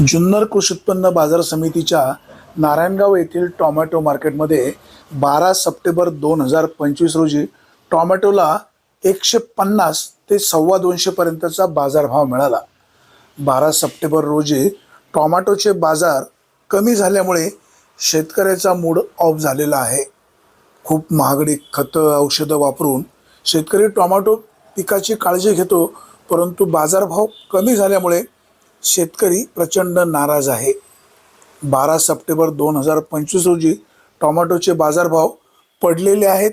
जुन्नर कृषी उत्पन्न बाजार समितीच्या नारायणगाव येथील टॉमॅटो मार्केटमध्ये बारा सप्टेंबर दोन हजार पंचवीस रोजी टॉमॅटोला एकशे पन्नास ते सव्वा दोनशेपर्यंतचा बाजारभाव मिळाला. बारा सप्टेंबर रोजी टॉमॅटोचे बाजार कमी झाल्यामुळे शेतकऱ्याचा मूड ऑफ झालेला आहे. खूप महागडी खतं औषधं वापरून शेतकरी टोमॅटो पिकाची काळजी घेतो परंतु बाजारभाव कमी झाल्यामुळे शेतकरी प्रचंड नाराज आहे. बारा सप्टेंबर दोन हजार पंचवीस रोजी टोमॅटोचे बाजारभाव पडलेले आहेत.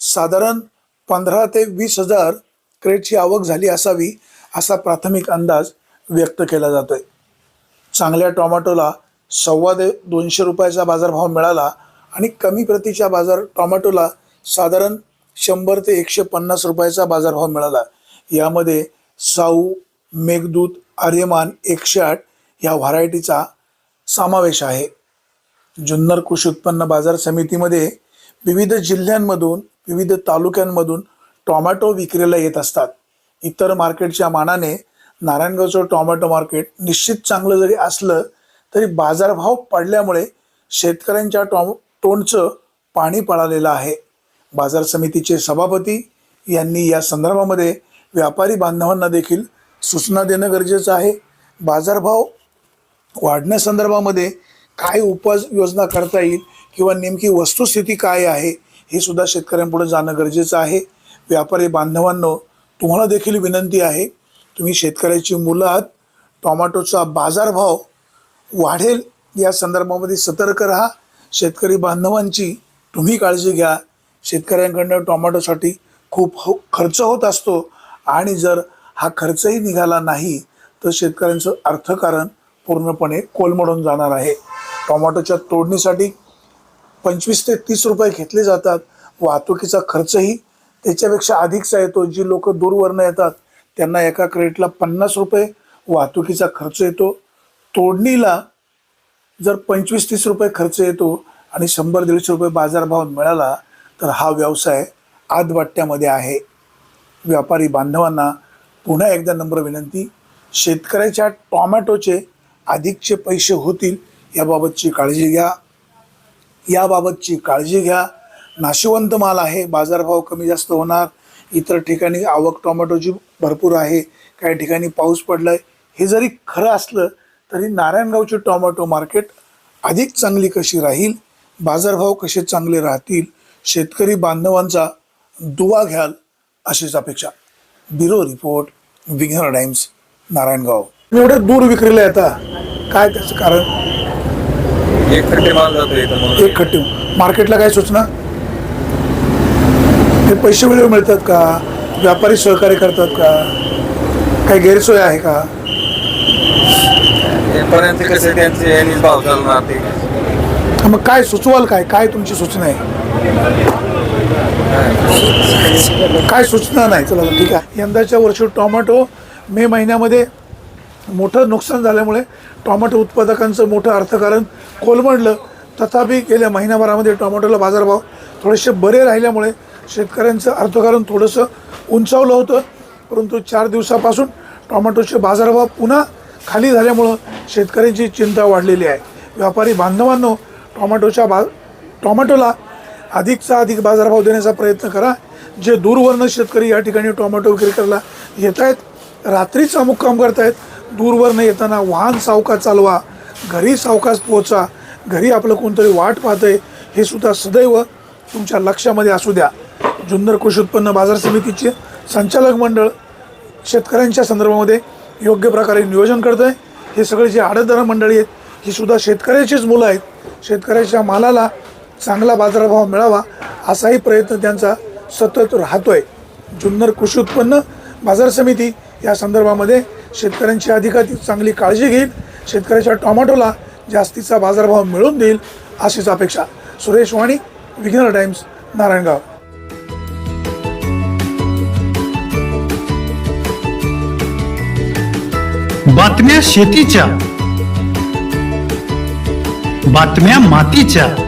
साधारण पंधरा ते वीस हजार क्रेटची आवक झाली असावी असा प्राथमिक अंदाज व्यक्त केला जातोय. चांगल्या टोमॅटोला सव्वा ते दोनशे रुपयाचा बाजारभाव मिळाला आणि कमी प्रतीच्या बाजार टोमॅटोला साधारण शंभर ते एकशे पन्नास रुपयाचा बाजारभाव मिळाला. यामध्ये साऊ मेघदूत आर्यमान एकशे आठ ह्या व्हरायटीचा समावेश आहे. जुन्नर कृषी उत्पन्न बाजार समितीमध्ये विविध जिल्ह्यांमधून विविध तालुक्यांमधून टोमॅटो विक्रीला येत असतात. इतर मार्केटच्या मानाने नारायणगावचं टोमॅटो मार्केट निश्चित चांगलं जरी असलं तरी बाजारभाव पडल्यामुळे शेतकऱ्यांच्या टॉम तोंडचं पाणी पळालेलं आहे. बाजार समितीचे सभापती यांनी या संदर्भामध्ये व्यापारी बांधवांना देखील सूचना देणं गरजेचं आहे. बाजारभाव वाढण्यासंदर्भामध्ये काय उपाययोजना करता येईल किंवा नेमकी वस्तुस्थिती काय आहे हे सुद्धा शेतकऱ्यांपुढे जाणं गरजेचं आहे. व्यापारी बांधवांनो तुम्हाला देखील विनंती आहे तुम्ही शेतकऱ्याची मुलं आहात टोमॅटोचा बाजारभाव वाढेल या संदर्भामध्ये सतर्क राहा. शेतकरी बांधवांची तुम्ही काळजी घ्या. शेतकऱ्यांकडनं टोमॅटोसाठी खूप हो खर्च होत असतो आणि जर हा खर्चही निघाला नाही तर शेतकऱ्यांचं अर्थकारण पूर्णपणे कोलमडून जाणार आहे. टोमॅटोच्या तोडणीसाठी पंचवीस ते तीस रुपये घेतले जातात. वाहतुकीचा खर्चही त्याच्यापेक्षा अधिकचा येतो. जी लोक दूरवरनं येतात त्यांना एका क्रेडिटला पन्नास रुपये वाहतुकीचा खर्च येतो. तोडणीला जर पंचवीस तीस रुपये खर्च येतो आणि शंभर दीडशे रुपये बाजारभाव मिळाला तर हा व्यवसाय आदवाट्यामध्ये आहे. व्यापारी बांधवांना पुन्हा एकदा नम्र विनंती शेतकऱ्याच्या टॉमॅटोचे अधिकचे पैसे होतील याबाबतची काळजी घ्या. याबाबतची काळजी घ्या. नाशिवंत माल आहे बाजारभाव कमी जास्त होणार. इतर ठिकाणी आवक टोमॅटोची भरपूर आहे. काही ठिकाणी पाऊस पडलाय. हे जरी खरं असलं तरी नारायणगावचे टोमॅटो मार्केट अधिक चांगली कशी राहील? बाजारभाव कसे चांगले राहतील? शेतकरी बांधवांचा दुवा घ्याल अशीच अपेक्षा. Bureau report. Vighnahar Times Narayangaon. एवढे दूर विक्रीला येतात काय त्याचं कारण? एक खड्डे माल जातो इथं म्हणून. एक खट्टी मार्केटला काय सूचना? हे पैसे वेळेवर मिळतात का? व्यापारी सहकार्य करतात का? काही गैरसोय आहे का? पर्यंत कसे त्यांचे यांनीच भाव चालणार ते? मग काय सुचवाल काय? काय तुमची सूचना आहे? काय सूचना नाही? चला ठीक आहे. यंदाच्या वर्षी टोमॅटो मे महिन्यामध्ये मोठं नुकसान झाल्यामुळे टोमॅटो उत्पादकांचं मोठं अर्थकारण कोलमडलं. तथापि गेल्या महिन्याभरामध्ये टोमॅटोला बाजारभाव थोडेसे बरे राहिल्यामुळे शेतकऱ्यांचं अर्थकारण थोडंसं उंचावलं होतं. परंतु चार दिवसापासून टोमॅटोचे बाजारभाव पुन्हा खाली झाल्यामुळं शेतकऱ्यांची चिंता वाढलेली आहे. व्यापारी बांधवांनो टोमॅटोच्या बा टोमॅटोला अधिकचा अधिक बाजारभाव देण्याचा प्रयत्न करा. जे दूरवरनं शेतकरी या ठिकाणी टोमॅटो विक्री करायला येत आहेत रात्रीचा मुक्काम करतायत दूरवरनं येताना वाहन सावकाश चालवा घरी सावकाश पोचा घरी आपलं कोणतरी वाट पाहतंय हे सुद्धा सदैव तुमच्या लक्षामध्ये असू द्या. जुन्नर कृषी उत्पन्न बाजार समितीचे संचालक मंडळ शेतकऱ्यांच्या संदर्भामध्ये योग्य प्रकारे नियोजन करतं आहे हे सगळे जे आडतदार मंडळी आहेत ही सुद्धा शेतकऱ्याचीच मुलं आहेत. शेतकऱ्याच्या मालाला चांगला बाजारभाव मिळावा असाही प्रयत्न त्यांचा सतत राहतोय. जुन्नर कृषी उत्पन्न बाजार समिती या संदर्भामध्ये शेतकऱ्यांची अधिकाधिक चांगली काळजी घेईल. शेतकऱ्याच्या टोमॅटोला जास्तीचा बाजारभाव मिळवून देईल अशीच अपेक्षा. सुरेश वाणी विघ्नर टाइम्स नारायणगाव. बातम्या शेतीच्या बातम्या मातीच्या.